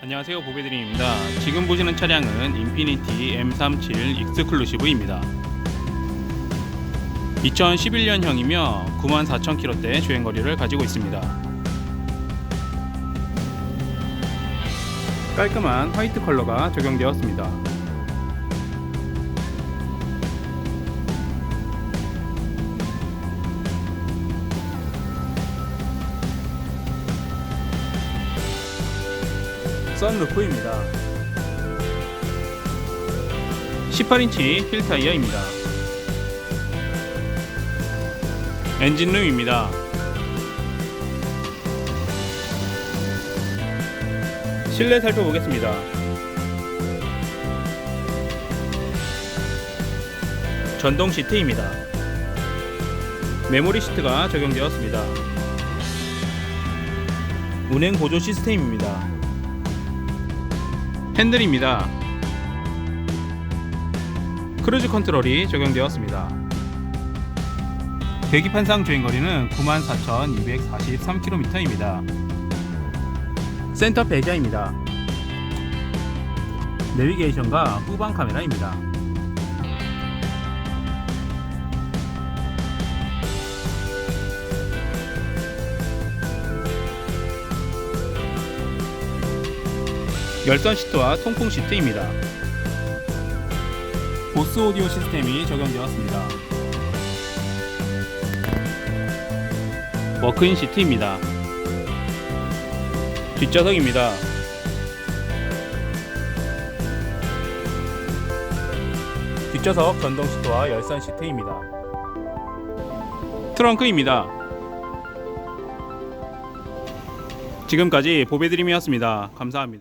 안녕하세요 보배드림입니다. 지금 보시는 차량은 인피니티 M37 익스클루시브입니다. 2011년형이며 94,000km대 주행거리를 가지고 있습니다. 깔끔한 화이트 컬러가 적용되었습니다. 썬루프입니다. 18인치 휠 타이어입니다. 엔진룸입니다. 실내 살펴보겠습니다. 전동 시트입니다. 메모리 시트가 적용되었습니다. 운행 보조 시스템입니다. 핸들입니다. 크루즈 컨트롤이 적용되었습니다. 계기판상 주행거리는 94,243km입니다. 센터 배자입니다. 내비게이션과 후방 카메라입니다. 열선 시트와 통풍 시트입니다. 보스 오디오 시스템이 적용되었습니다. 워크인 시트입니다. 뒷좌석입니다. 뒷좌석 전동 시트와 열선 시트입니다. 트렁크입니다. 지금까지 보배드림이었습니다. 감사합니다.